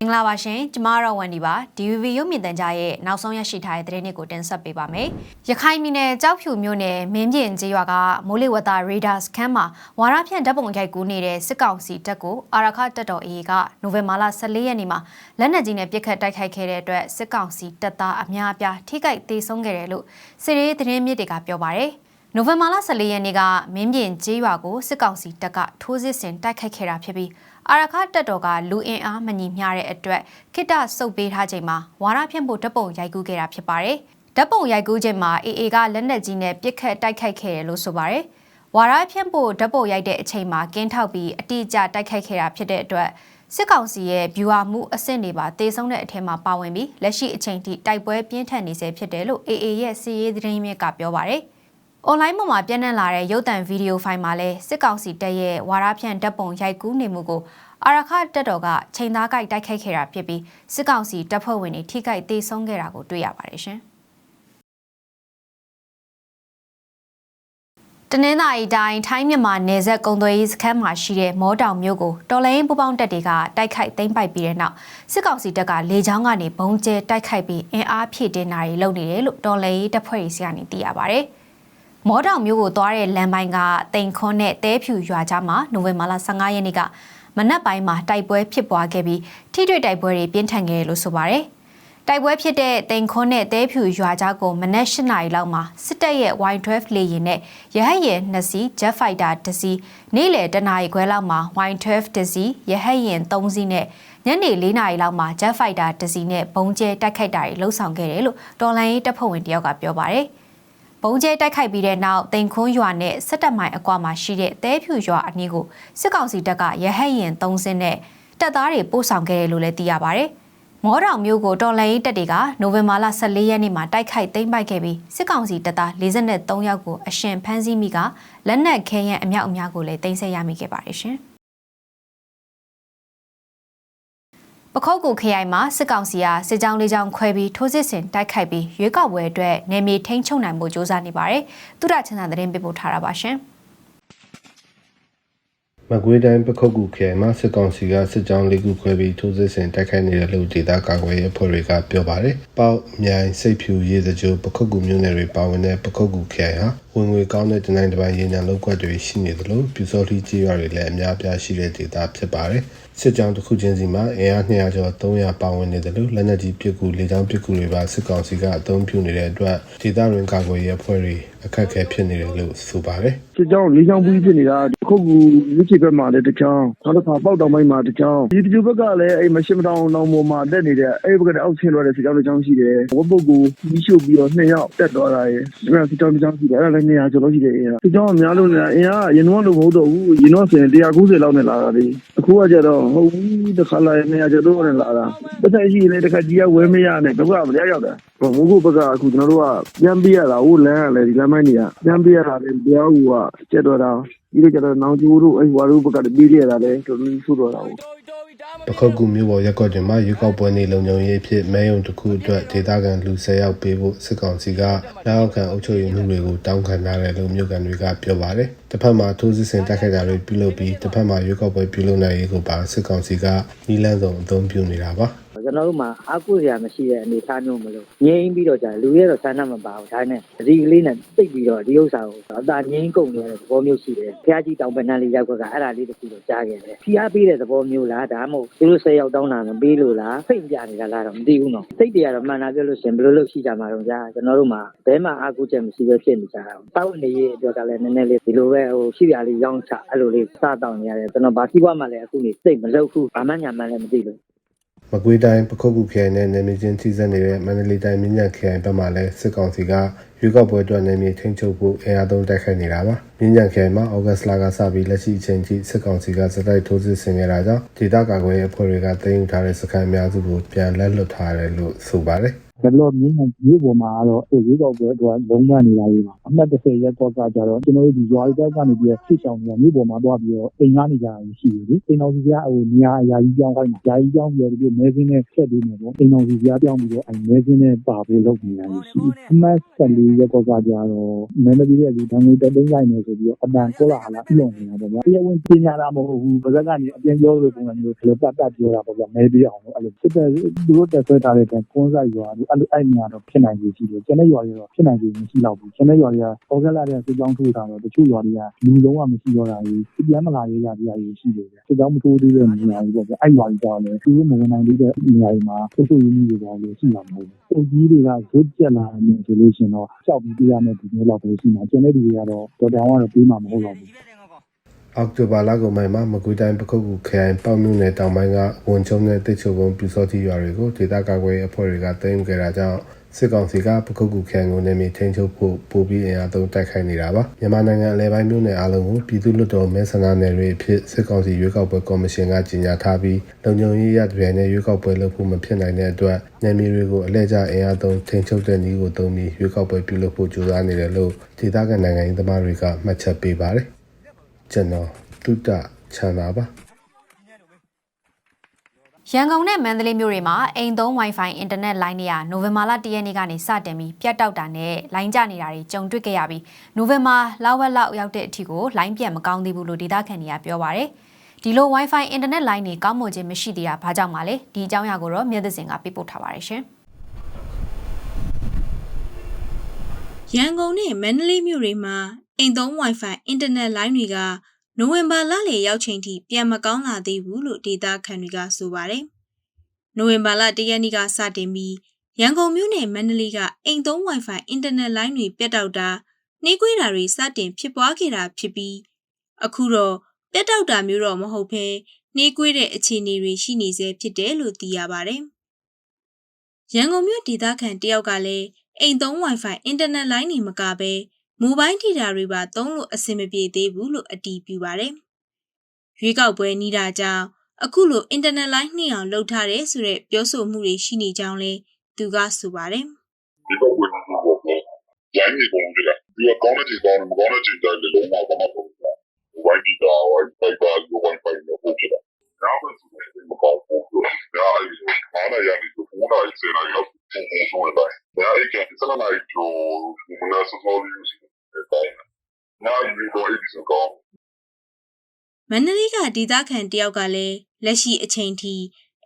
မင်္ဂလာပါရှင်ကျမကတော့ဝန်ဒီပါ DVB ရုပ်မြင်သံကြားရဲ့နောက်ဆုံးရရှိထားတဲ့သတင်းတွေကိုတင်ဆက်ပေးပါမယ်ရခိုင်ပြည်နယ်ကြောက်ဖြူမြို့နယ်မင်းပြင်ကျေးရွာကမိုးလေဝသရေဒါစခန်းမှာဝါရဖြန့်ဓာတ်ပုံရိုက်ကူးနေတဲ့စစ်ကောင်စီတပ်ကိုအာရခတပ်တော် AA ကနိုဝင်ဘာလ14ရက်နေ့မှာလက်နက်ကြီးနဲ့ပစ်ခတ်တိုက်ခိုက်ခဲ့တဲ့အတွက်စစ်ကောင်စီတပ်သားအများအပြားထိခိုက်ဒေဆုံးခဲ့တယ်လို့စစ်ရေးသတင်းမြစ်တွေကပြောပါရယ် နိုဝင်ဘာလ14ရက်နေ့ကမင်းပြင်ကျေးရွာကိုစစ်ကောင်စီတပ်ကထိုးစစ်ဆင်တိုက်ခိုက်ခဲ့တာဖြစ်ပြီးအာရခတပ်တော်ကလူအင်အားမညီမျှတဲ့အတွက်ခိတ္တစုပ်ပေးထားချိန်မှာဝါရဖြန့်ဖို့ဓပုံရိုက်ကူးခဲ့တာဖြစ်ပါတယ်။ဓပုံရိုက်ကူးချိန်မှာ AA ကလက်နက်ကြီးနဲ့ပစ်ခတ်တိုက်ခိုက်ခဲ့တယ်လို့ဆိုပါတယ်။ဝါရဖြန့်ဖို့ဓပုံရိုက်တဲ့အချိန်မှာကင်းထောက်ပြီးအတိအကျတိုက်ခိုက်ခဲ့တာဖြစ်တဲ့အတွက်စစ်ကောင်စီရဲ့ဗျူဟာမှုအဆင့်တွေပါတေဆုံးတဲ့အထက်မှာပါဝင်ပြီးလက်ရှိအချိန်ထိတိုက်ပွဲပြင်းထန်နေဆဲဖြစ်တယ်လို့ AA ရဲ့စီရေးသတင်းမြစ်ကပြောပါတယ်။ online ပေါ်မှာပြန့်နှံ့လာတဲ့ရုပ်သံဗီဒီယိုဖိုင်မှာလည်းစစ်ကောင်စီတပ်ရဲ့ဝါရဖြန့်တပ်ပုံရိုက်ကူးနေမှုကိုအာရခတပ်တော်ကချိန်သားကိုက်တိုက်ခိုက်ခဲ့တာဖြစ်ပြီးစစ်ကောင်စီတပ်ဖွဲ့ဝင်တွေထိခိုက်ဒေဆုံးခဲ့တာကိုတွေ့ရပါတယ်ရှင်တနင်္သာရီတိုင်းထိုင်းမြန်မာနယ်စပ်ကုံသွေးစခန်းမှာရှိတဲ့မောတောင်မြို့ကိုတော်လိုင်းပူပေါင်းတပ်တွေကတိုက်ခိုက်သိမ်းပိုက်ပြီးတဲ့နောက်စစ်ကောင်စီတပ်ကလေကြောင်းကနေဘုံကျဲတိုက်ခိုက်ပြီးအင်အားဖြည့်တင်းတာတွေလုပ်နေတယ်လို့တော်လိုင်းတပ်ဖွဲ့တွေစီကနေသိရပါဗျ။ မောတောင်မျိုးကိုသွားတဲ့လမ်းပိုင်းကတိန်ခွန်းနဲ့တဲဖြူရွာကြားမှာနိုဝင်ဘာလ15ရက်နေ့ကမနက်ပိုင်းမှာတိုက်ပွဲဖြစ်ပွားခဲ့ပြီးထိတွေ့တိုက်ပွဲတွေပြင်းထန်ခဲ့တယ်လို့ဆိုပါတယ်။တိုက်ပွဲဖြစ်တဲ့တိန်ခွန်းနဲ့တဲဖြူရွာကြားကိုမနက်၈နာရီလောက်မှာစစ်တပ်ရဲ့ Y12 လေယာဉ်နဲ့ရဟတ်ယာဉ်2စီး Jet Fighter 2စီးနေ့လယ်တနာရီခွဲလောက်မှာ Y12 2စီးရဟတ်ယာဉ်3စီးနဲ့ညနေ4နာရီလောက်မှာ Jet Fighter 2စီးနဲ့ဘုံကျဲတိုက်ခိုက်တာတွေလှုပ်ဆောင်ခဲ့တယ်လို့တော်လိုင်းရေးတပ်ဖွဲ့ဝင်တယောက်ကပြောပါတယ်။ ဘုံကျဲတိုက်ခိုက်ပြီးတဲ့နောက်တိန်ခွန်းရွာနဲ့စစ်တပ်မိုင်အကွာမှာရှိတဲ့တဲဖြူရွာအနီးကိုစစ်ကောင်စီတပ်ကရဟတ်ရင်၃စင်းနဲ့တပ်သားတွေပို့ဆောင်ခဲ့တယ်လို့လည်းသိရပါဗျ။မောတောင်မျိုးကိုတော်လှန်ရေးတပ်တွေကနိုဝင်ဘာလ14ရက်နေ့မှာတိုက်ခိုက်သိမ်းပိုက်ခဲ့ပြီးစစ်ကောင်စီတပ်သား43ယောက်ကိုအရှင်ဖမ်းဆီးမိကလက်နက်ခဲယမ်းအမြောက်အများကိုလည်းတင်ဆက်ရမိခဲ့ပါတယ်ရှင်။ ပခုတ်ကူခရိုင်မှာစစ်ကောင်စီကစစ်ကြောင်းလေးကြောင်းခွဲပြီးထိုးစစ်ဆင်တိုက်ခိုက်ပြီးရွေးကောက်ပွဲအတွက်နေမြေထိန်းချုပ်နိုင်မှုစ조사နေပါတယ်။သူရချန်သာသတင်းပေးပို့ထားတာပါရှင်။မကွေးတိုင်းပခုတ်ကူခရိုင်မှာစစ်ကောင်စီကစစ်ကြောင်းလေးခုခွဲပြီးထိုးစစ်ဆင်တိုက်ခိုက်နေတယ်လို့ဒေသကာကွယ်ရေးအဖွဲ့တွေကပြောပါတယ်။ပေါ့မြိုင်စိတ်ဖြူရေးစကြိုပခုတ်ကူမြို့နယ်တွေပါဝင်တဲ့ပခုတ်ကူခရိုင်ဟာဝင်ငွေကောင်းတဲ့တနိုင်တစ်ပိုင်းရင်းနှံလောက်ကွက်တွေရှိနေသလိုပြူစောထီးကြီးရွာတွေလည်းအများအပြားရှိတဲ့ဒေသဖြစ်ပါတယ်။ စစ်ကြောင်းတစ်ခုချင်းစီမှာအင်အား200ကျော်300ပါဝင်နေတယ်လို့လက်နက်ကြီးပစ်ကူလေကြောင်းပစ်ကူတွေပါစစ်ကောင်စီကအသုံးပြုနေတဲ့အတွက်ဒေသရင်းကာကွယ်ရေးအဖွဲ့တွေအခက်အခဲဖြစ်နေတယ်လို့ဆိုပါတယ်။စစ်ကြောင်းလေးချောင်းပူးဖြစ်နေတာ ခုတ်ကူမြစ်ချေဘက်မှာလည်းတစ်ချောင်းနောက်တစ်ခါပေါက်တောင်ပိုင်းမှာတစ်ချောင်းဒီဒီဘက်ကလည်းအဲ့မရှင်းမတောင်တောင်ပေါ်မှာတက်နေတဲ့အဲ့ဘက်ကအောက်ဆင်းလွှဲတဲ့စစ်ကြောင်းတစ်ချောင်းရှိတယ်။ဝက်ပုတ်ကိုပြီးရှုပ်ပြီးတော့နှစ်ယောက်တက်သွားတာရယ်ဒီမှာစစ်ကြောင်းတစ်ချောင်းရှိတယ်အဲ့ဒါလည်း200ကျော်လို့ရှိတယ်အင်အားစစ်ကြောင်းကများလို့နေတာအင်အားရင်တော့လို့မဟုတ်တော့ဘူးရင်တော့ဆိုရင်190လောက်နဲ့လာတာလေအခုကကြတော့ဟုတ်ဘူးတစ်ခါလာရင်200ကျော်တော့နဲ့လာတာတစ်ခါရှိရင်တစ်ခါကြီးကဝဲမရနဲ့ဘက်ကမရရောက်တာဟို မိုးကုတ်ဘက်ကအခုကျွန်တော်တို့ကပြန်ပြရတာဟိုလမ်းကလည်းဒီလမ်းမိုင်းတွေကပြန်ပြရတာလည်းတရားဟိုကကျက်တော့တာဒီလိုကျတော့နောင်ကျိုးတို့အဲ့ဝါတို့ဘက်ကပြေးရတာလည်းတော်တော်ဆိုးတော့တာဟုတ်ပခုတ်ကူမျိုးပေါ်ရက်ကွက်တွင်မှရွေးကောက်ပွဲနေလုံခြုံရေးအဖြစ်မဲယုံတစ်ခုအတွက်ဒေသခံလူ၁၀ယောက်ပေးဖို့စစ်ကောင်စီကနောက်ခံအုပ်ချုပ်ရေးမှုတွေကိုတောင်းခံထားတယ်လို့မြို့ကန်တွေကပြောပါတယ်။ တစ်ဖက်မှာထိုးစစ်ဆင်တိုက်ခိုက်တာတွေပြုလုပ်ပြီးတစ်ဖက်မှာရွေးကောက်ပွဲပြုလုပ်နိုင်ရေးကိုပါစစ်ကောင်စီကနီးလန်းဆောင်အသုံးပြုနေတာပါ။ကျွန်တော်တို့မှာအားကိုးစရာမရှိတဲ့အနေအထားမျိုးမလို့ငြိမ်းပြီးတော့ကြာလူရဲတော့ဆန္ဒမပါဘူးဒါနဲ့ဒီကလေးနဲ့တိတ်ပြီးတော့ဒီဥစ္စာကိုအသာငြိမ်းကုန်နေတဲ့သဘောမျိုးရှိတယ်ဖះကြီးတောင်ပနန်းလေးရောက်ခွက်ကအဲ့ဒါလေးတခုတော့ကြားခဲ့တယ်ဖျားပေးတဲ့သဘောမျိုးလားဒါမှမဟုတ်သူတို့ဆယ်ယောက်တောင်းတာမပေးလို့လားဖိတ်ပြနေတာလားတော့မသိဘူးနော်စိတ်တရားတော့မှန်တာပြောလို့ရှင်ဘယ်လိုလုပ်ရှိကြမှာတော့ကြာကျွန်တော်တို့မှာဘဲမှာအားကိုးချက်မရှိပဲဖြစ်နေကြတာတောက်နေရေးအတွက်ကလည်းနည်းနည်းလေးဒီလိုပဲဟိုရှိရလေးရောင်းချအဲ့လိုလေးစားတောင်းနေရတယ်ကျွန်တော်ဘာစီးပွားမှလည်းအခုနေစိတ်မလုပ်ဘူးဘာမှညာမှလည်းမသိလို့မကွေးတိုင်းပခုတ်ကူခရိုင်နဲ့နယ်မြေချင်းထိစပ်နေတဲ့မန္တလေးတိုင်းမြင်းညံခရိုင်ဘက်မှလည်းစစ်ကောင်စီကရွေးကောက်ပွဲအတွက်နယ်မြေထိန်းချုပ်ဖို့အင်အားသုံးတိုက်ခိုက်နေတာပါမြင်းညံခရိုင်မှာဩဂတ်စ်လကစပြီးလက်ရှိအချိန်ထိစစ်ကောင်စီကစတိုက်ထိုးစစ်ဆင်နေတာကြောင့်ဒေသကာကွယ်ရေးအဖွဲ့တွေကတင်ယူထားတဲ့စခန်းအများစုကိုပြန်လက်လွတ်ထားတယ်လို့ဆိုပါတယ် ဒါပေမဲ့မြို့မြို့ပေါ်မှာကတော့ဟိုရွေးကောက်ပွဲအတွက်လုံးဝနေတာကြီးပါအမှတ်30ရက်ကောက်ကကြတော့ကျွန်တော်တို့ဒီရွာတွေတက်ကနေပြီးဖြစ်ချောင်နေတာမြို့ပေါ်မှာသွားပြီးတော့အိမ်ကားနေကြတာရှိတယ်လေအိမ်တော်စီကဟိုနေရာအရာကြီးကြောင်းခိုင်းတာယာကြီးကြောင်းပြီးတော့ဒီမဲစင်းနဲ့ဆက်ပြီးနေပေါ့အိမ်တော်စီကပြောင်းပြီးတော့အဲမဲစင်းနဲ့ပါဖို့လုပ်နေတာရှိတယ်အမှတ်14ရက်ကောက်ကကြတော့မဲမပြီးတဲ့လူတန်းကိုတက်သိမ်းလိုက်နေဆိုပြီးတော့အတန်ကောလာဟာလာပြုလုပ်နေတာပေါ့ဗျာတရားဝင်ပြင်ညာတာမဟုတ်ဘူးဗဇက်ကနေအပြင်ပြောလို့ပုံစံမျိုးဒီလိုပတ်ပတ်ပြောတာပေါ့ဗျာမဲပြီးအောင်လို့အဲ့လိုစစ်တဲ့သူတို့တက်ဆွဲထားတဲ့ကွန်းဆိုင်ရွာအဲ့လိုအဲ့နေရာတော့ဖြစ်နိုင်ခြေရှိတယ်ကျန်တဲ့ရွာတွေတော့ဖြစ်နိုင်ခြေမရှိတော့ဘူးကျန်တဲ့ရွာတွေကပေါ်ကလာတဲ့စစ်ကြောင်းထိုးတာတော့တချို့ရွာတွေကလူလုံးဝမရှိတော့တာကြီးပြန်မလာရရပြရရှိတယ်စစ်ကြောင်းမထိုးသေးတဲ့နေရာတွေပေါ့ဗျအဲ့ရွာတွေကြောင့်လည်းသူတို့မဝင်နိုင်သေးတဲ့နေရာတွေမှာပုတ်ပုတ်ရင်းကြီးတွေကြောင့်လည်းရှိမှာမဟုတ်ဘူးပုံကြီးတွေကဇွတ်ကျက်လာနေဆိုလို့ရှင်တော့ကြောက်ပြီးပြရမယ့်ဒီမျိုးလောက်ပဲရှိမှာကျန်တဲ့လူတွေကတော့တော်တောင်ကတော့ပြီးမှာမဟုတ်တော့ဘူး အောက်တိုဘာလကုန်ပိုင်းမှာမကွေးတိုင်းပခုတ်ကူခရိုင်ပေါ့မြို့နယ်တောင်ပိုင်းကဝန်ချုံနဲ့တစ်ချို့ကုန်းပြူစောတိရွာတွေကိုဒေသကာကွယ်ရေးအဖွဲ့တွေကသိမ်းခဲ့တာကြောင့်စစ်ကောင်စီကပခုတ်ကူခရိုင်ကိုနေမီထိန်းချုပ်ဖို့ပို့ပြီးအင်အားသုံးတိုက်ခိုက်နေတာပါမြန်မာနိုင်ငံအလဲပိုင်းမြို့နယ်အလုံးကိုပြည်သူ့လွှတ်တော်မဲဆန္ဒနယ်တွေအဖြစ်စစ်ကောင်စီရွေးကောက်ပွဲကော်မရှင်ကကြေညာထားပြီးလုံခြုံရေးရတဲ့နဲ့ရွေးကောက်ပွဲလုပ်ဖို့မဖြစ်နိုင်တဲ့အတွက်နယ်မြေတွေကိုအလဲကျအင်အားသုံးထိန်းချုပ်တဲ့နည်းကိုသုံးပြီးရွေးကောက်ပွဲပြုလုပ်ဖို့ကြိုးစားနေတယ်လို့ဒေသခံနိုင်ငံရေးသမားတွေကမှတ်ချက်ပေးပါတယ် ကျွန်တော်တုတ္တချန်တာပါရန်ကုန်နဲ့မန္တလေးမြို့တွေမှာအိမ်သုံး Wi-Fi အင်တာနက်လိုင်းတွေကနိုဝင်ဘာလ10ရက်နေ့ကနေစတင်ပြီးပြတ်တောက်တာနဲ့လိုင်းကျနေတာတွေကြုံတွေ့ခဲ့ရပြီးနိုဝင်ဘာလောက်ဝက်လောက်ရောက်တဲ့အထိကိုလိုင်းပြန်မကောင်းသေးဘူးလို့ဒေသခံတွေကပြောပါရယ်ဒီလို Wi-Fi အင်တာနက်လိုင်းတွေကောင်းမွန်ခြင်းမရှိသေးတာဘာကြောင့်ပါလဲဒီအကြောင်းအရာကိုတော့မြတ်သစင်ကပြပို့ထားပါရရှင်ရန်ကုန်နဲ့မန္တလေးမြို့တွေမှာ အိမ်သုံး Wi-Fi အင်တာနက်လိုင်းတွေကနိုဝင်ဘာလလယ်ရောက်ချိန်ထိပြန်မကောင်းလာသေးဘူးလို့ဒေတာခန်တွေကဆိုပါတယ်။နိုဝင်ဘာလ၁ရက်နေ့ကစတင်ပြီးရန်ကုန်မြို့နယ်မန္တလေးကအိမ်သုံး Wi-Fi အင်တာနက်လိုင်းတွေပြတ်တောက်တာနှိကွေးတာတွေစတင်ဖြစ်ပွားခဲ့တာဖြစ်ပြီးအခုတော့ပြတ်တောက်တာမျိုးတော့မဟုတ်ဘဲနှိကွေးတဲ့အခြေအနေတွေရှိနေဆဲဖြစ်တယ်လို့သိရပါတယ်။ရန်ကုန်မြို့ဒေသခံတယောက်ကလည်းအိမ်သုံး Wi-Fi အင်တာနက်လိုင်းတွေမကဘဲ မိုဘိုင်းဒေတာတွေပါသုံးလို့အဆင်မပြေသေးဘူးလို့အတည်ပြုပါတယ်။ရွေးကောက်ပွဲနီးတာကြောင့်အခုလိုအင်တာနက်လိုင်းနှိအောင်လုပ်ထားတယ်ဆိုတဲ့ပြောဆိုမှုတွေရှိနေကြောင်းလဲသူကဆိုပါတယ်ဒီတော့ဝင်လို့ပေါ့။ရိုင်းနေပုံကြလား။ဒီကကောင်းတဲ့ချိန်ကောင်းတယ်မကောင်းတဲ့ချိန်တိုင်းလည်းလုံးဝဘာမှမဟုတ်ဘူး။ Wi-Fi က Wi-Fi က Wi-Fi နဲ့ပို့ကြတယ်။နောက်မှဆိုရင်မကောင်းဘူး။ဒါအဲ့ဒီအားရရပြီးဘုရားကြီးစနေရောက်ပုံပုံဆိုတယ်။ဒါအဲ့ကစနလိုက်တော့မနက်စောစောလေးယူစီတယ်တိုင်း။နောက်ဒီတော့အဲ့ဒီစကောင်း ။ မန္တလေးကဒေသခံတယောက်ကလည်းလက်ရှိအချိန်ထိ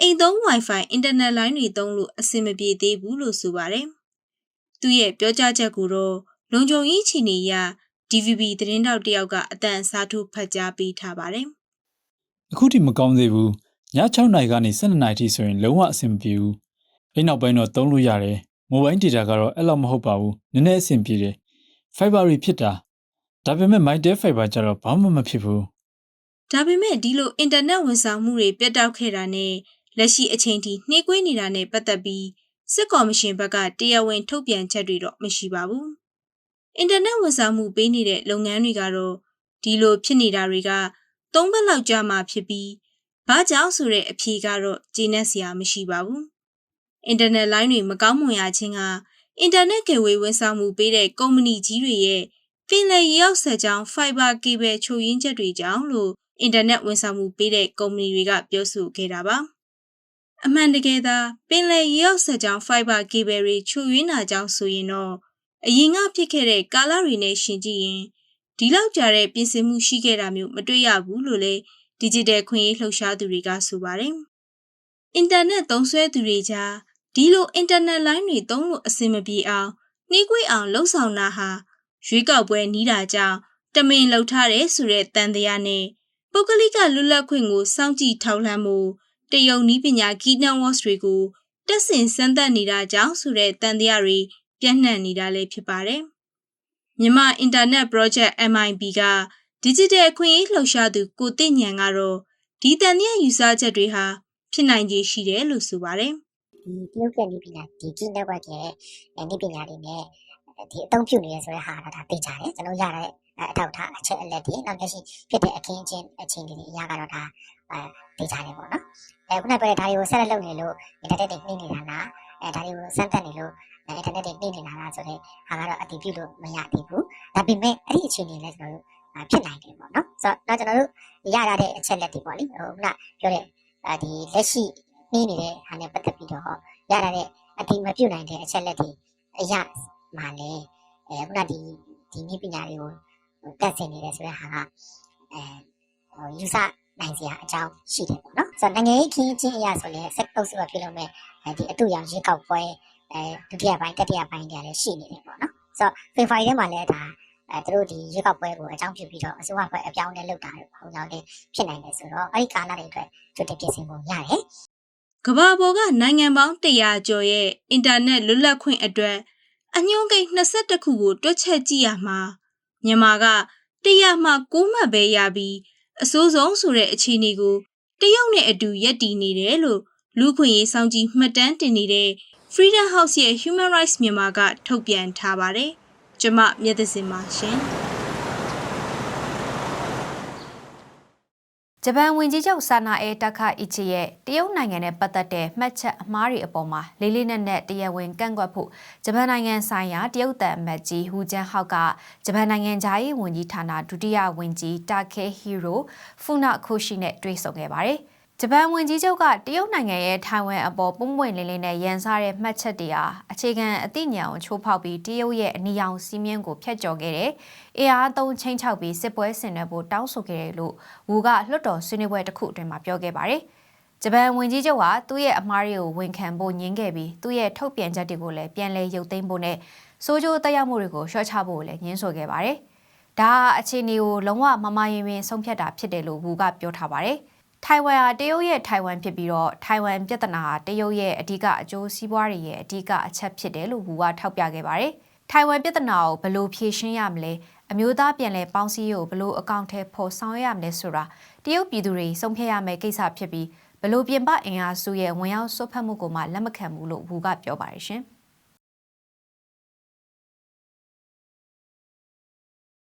အိမ်သုံး Wi-Fi အင်တာနက်လိုင်းတွေသုံးလို့အဆင်မပြေသေးဘူးလို့ဆိုပါတယ်။သူရဲ့ပြောကြားချက်ကိုတော့လုံခြုံရေးချီနေရ DVB သတင်းတောက်တယောက်ကအတန်အစားထိုးဖတ်ကြားပေးထားပါတယ်။အခုထိမကောင်းသေးဘူးည6နာရီကနေ12နာရီထိဆိုရင်လုံးဝအဆင်မပြေဘူးအဲ့နောက်ပိုင်းတော့သုံးလို့ရတယ်မိုဘိုင်းဒေတာကတော့အဲ့လောက်မဟုတ်ပါဘူးနည်းနည်းအဆင်ပြေတယ် fiber တွေဖြစ်တာဒါပေမဲ့ mytel fiber ကျတော့ဘာမှမဖြစ်ဘူး ဒါပေမဲ့ဒီလိုအင်တာနက်ဝန်ဆောင်မှုတွေပြတ်တောက်ခဲ့တာနဲ့လက်ရှိအချိန်ထိနှိကွေးနေတာနဲ့ပတ်သက်ပြီးစစ်ကော်မရှင်ဘက်ကတရားဝင်ထုတ်ပြန်ချက်တွေတော့မရှိပါဘူး။အင်တာနက်ဝန်ဆောင်မှုပေးနေတဲ့လုပ်ငန်းတွေကတော့ဒီလိုဖြစ်နေတာတွေကသုံးဘက်လောက်ကြာမှဖြစ်ပြီးဘာကြောင့်ဆိုတဲ့အဖြေကတော့ကျေနပ်စရာမရှိပါဘူး။အင်တာနက်လိုင်းတွေမကောင်းမွန်ရခြင်းကအင်တာနက်ကေဝေဝန်ဆောင်မှုပေးတဲ့ကုမ္ပဏီကြီးတွေရဲ့ပင်လယ်ရေရောက်ဆက်ကြောင်း fiber cable ချို့ယွင်းချက်တွေကြောင့်လို့ အင်တာနက်ဝန်ဆောင်မှုပေးတဲ့ကုမ္ပဏီတွေကပြောဆိုခဲ့တာပါအမှန်တကယ်သာပင်လယ်ရေရောက်ဆက်ကြောင်း fiber cable တွေချို့ယွင်းတာကြောင့်ဆိုရင်တော့အရင်ကဖြစ်ခဲ့တဲ့ကာလတွေနဲ့ရှင်ကြည့်ရင်ဒီလောက်ကြာတဲ့ပြင်ဆင်မှုရှိခဲ့တာမျိုးမတွေ့ရဘူးလို့လည်း digital ခွင့်ရေးလှုပ်ရှားသူတွေကဆိုပါတယ်အင်တာနက်သုံးစွဲသူတွေကြားဒီလိုအင်တာနက်လိုင်းတွေသုံးလို့အဆင်မပြေအောင်နှီးကွေးအောင်လှုပ်ဆောင်တာဟာရွေးကောက်ပွဲနီးတာကြောင့်တမင်လှုပ်ထားတဲ့ဆိုတဲ့တန်တရားနဲ့ ပုဂ္ဂလိကလွတ်လပ်ခွင့်ကိုစောင့်ကြည့်ထောက်လှမ်းမှုတရုံနီးပညာကီနန်ဝတ်စ်တွေကိုတက်ဆင်စမ်းသပ်နေတာကြောင့်ဆိုတဲ့တန်တရားတွေပြန့်နှံ့နေတာလည်းဖြစ်ပါတယ်။မြန်မာအင်တာနက် project MIB က digital အခွင့်အရေးလှုပ်ရှားသူကိုတင့်ညံကတော့ဒီတန်တရားယူဆချက်တွေဟာဖြစ်နိုင်ခြေရှိတယ်လို့ဆိုပါတယ်ဒီတရုတ်ရဲ့နည်းပညာဒီကြီး network ရဲ့အဲနည်းပညာတွေနဲ့ဒီအသုံးပြုနေရဆိုတဲ့ဟာကဒါသိကြတယ်ကျွန်တော်ရတဲ့ အဲအထောက်အထားအချက်အလက်တွေနောက်လက်ရှိဖြစ်တဲ့အခင်းအကျင်းအခြေအနေတွေအရာကတော့ဒါအဲဒေတာတွေပေါ့နော်အဲခုနပြောတဲ့ဒါတွေကိုဆက်လက်လုပ်နေလို့ internet တွေနှိမ့်နေတာလားအဲဒါတွေကိုစမ်းသပ်နေလို့အဲ internet တွေနှိမ့်နေတာလားဆိုတဲ့ဟာကတော့အတည်ပြုလို့မရသေးဘူးဒါပေမဲ့အဲ့ဒီအခြေအနေလည်းကျွန်တော်တို့အာဖြစ်နိုင်တယ်ပေါ့နော်ဆိုတော့ကျွန်တော်တို့ရရတဲ့အချက်လက်တွေပေါ့လေဟိုခုနပြောတဲ့အဲဒီလက်ရှိနှိမ့်နေတဲ့ဟာနဲ့ပတ်သက်ပြီးတော့ရရတဲ့အတိမပြုတ်နိုင်တဲ့အချက်လက်တွေအရာမှာလေအဲခုနဒီဒီနည်းပညာတွေကို တက်ဆင်နေတယ်ဆိုတဲ့ဟာကအဲဟိုယူဆနိုင်စရာအကြောင်းရှိတယ်ပေါ့နော်ဆိုတော့နိုင်ငံရေးခင်းချင်းအရာဆိုရင်စက်ပုတ်စုကပြုလုပ်မဲ့အဲဒီအတူရောင်ရေကောက်ပွဲအဲဒုတိယပိုင်းတတိယပိုင်းတွေလည်းရှိနေတယ်ပေါ့နော်ဆိုတော့ဖေဖော်ဝါရီထဲမှာလည်းဒါအဲသူတို့ဒီရေကောက်ပွဲကိုအကြောင်းပြုပြီးတော့အစိုးရဘက်အပြောင်းအလဲလုပ်တာတွေပုံစံလေးဖြစ်နိုင်တယ်ဆိုတော့အဲ့ဒီကာလတွေအတွက်ကြိုတင်ပြင်ဆင်ပုံရတယ်ကမ္ဘာပေါ်ကနိုင်ငံပေါင်း100ကျော်ရဲ့အင်တာနက်လွတ်လပ်ခွင့်အတွက်အညွှန်းကိန်း22ခုကိုတွက်ချက်ကြည့်ရမှာ မြန်မာက100မှ6မှတ်ပဲရပြီးအစိုးဆုံးဆိုတဲ့အခြေအနေကိုတရုတ်နဲ့အတူရပ်တည်နေတယ်လို့လူခွင့်ရေးစောင့်ကြည့်မှတ်တမ်းတင်နေတဲ့ Freedom House ရဲ့ Human Rights မြန်မာကထုတ်ပြန်ထားပါတယ်။ကျွန်မမြတ်သစင်ပါရှင်။ ဂျပန်ဝန်ကြီးချုပ်ဆာနာအဲတက်ခအီချီရဲ့တရုတ်နိုင်ငံနဲ့ပတ်သက်တဲ့မှတ်ချက်အမှားတွေအပေါ်မှာလေးလေးနက်နက်တရားဝင်ကန့်ကွက်ဖို့ဂျပန်နိုင်ငံဆိုင်ရာတရုတ်တန်အမတ်ကြီးဟူဂျန်ဟောက်ကဂျပန်နိုင်ငံသားရေးဝန်ကြီးဌာနဒုတိယဝန်ကြီးတာခဲဟီရိုဖူနာခိုရှိနဲ့တွေ့ဆုံခဲ့ပါတယ်။ ဂျပန်ဝန်ကြီးချုပ်ကတရုတ်နိုင်ငံရဲ့ထိုင်ဝမ်အပေါ်ပုံပွင့်လင်းလင်းနဲ့ရန်စားတဲ့မှတ်ချက်တွေဟာအခြေခံအသိဉာဏ်ကိုချိုးဖောက်ပြီးတရုတ်ရဲ့အနီရောင်စီးမြင်ကိုဖျက်ကျော်ခဲ့တယ်။ AR သုံးချင်းချောက်ပြီးစစ်ပွဲဆင်နွှဲဖို့တောင်းဆိုခဲ့တယ်လို့ဝူကလွှတ်တော်ဆွေးနွေးပွဲတစ်ခုအတွင်းမှာပြောခဲ့ပါတယ်။ဂျပန်ဝန်ကြီးချုပ်ကသူ့ရဲ့အမှားတွေကိုဝန်ခံဖို့ညှင်းခဲ့ပြီးသူ့ရဲ့ထုတ်ပြန်ချက်တွေကိုလည်းပြန်လည်ရုပ်သိမ်းဖို့နဲ့စိုးကြိုးတက်ရောက်မှုတွေကိုလျှော့ချဖို့လည်းညှင်းဆိုခဲ့ပါတယ်။ဒါဟာအခြေအနေကိုလုံးဝမမရင်ရင်ဆုံးဖြတ်တာဖြစ်တယ်လို့ဝူကပြောထားပါတယ်။ ထိုင်ဝမ်ဟာတရုတ်ရဲ့ထိုင်ဝမ်ဖြစ်ပြီးတော့ထိုင်ဝမ်ပြဿနာဟာတရုတ်ရဲ့အဓိကအကျိုးစီးပွားတွေရဲ့အဓိကအချက်ဖြစ်တယ်လို့ဝူကထောက်ပြခဲ့ပါတယ်။ထိုင်ဝမ်ပြဿနာကိုဘယ်လိုဖြေရှင်းရမလဲအမျိုးသားပြန်လည်ပေါင်းစည်းရေးကိုဘယ်လိုအကောင့်ထဲပေါ်ဆောင်ရမလဲဆိုတာတရုတ်ပြည်သူတွေစုံဖြတ်ရမယ့်ကိစ္စဖြစ်ပြီးဘယ်လိုပြင်ပအင်အားစုရဲ့ဝင်ရောက်ဆွတ်ဖက်မှုကိုမှလက်မခံဘူးလို့ဝူကပြောပါတယ်ရှင်။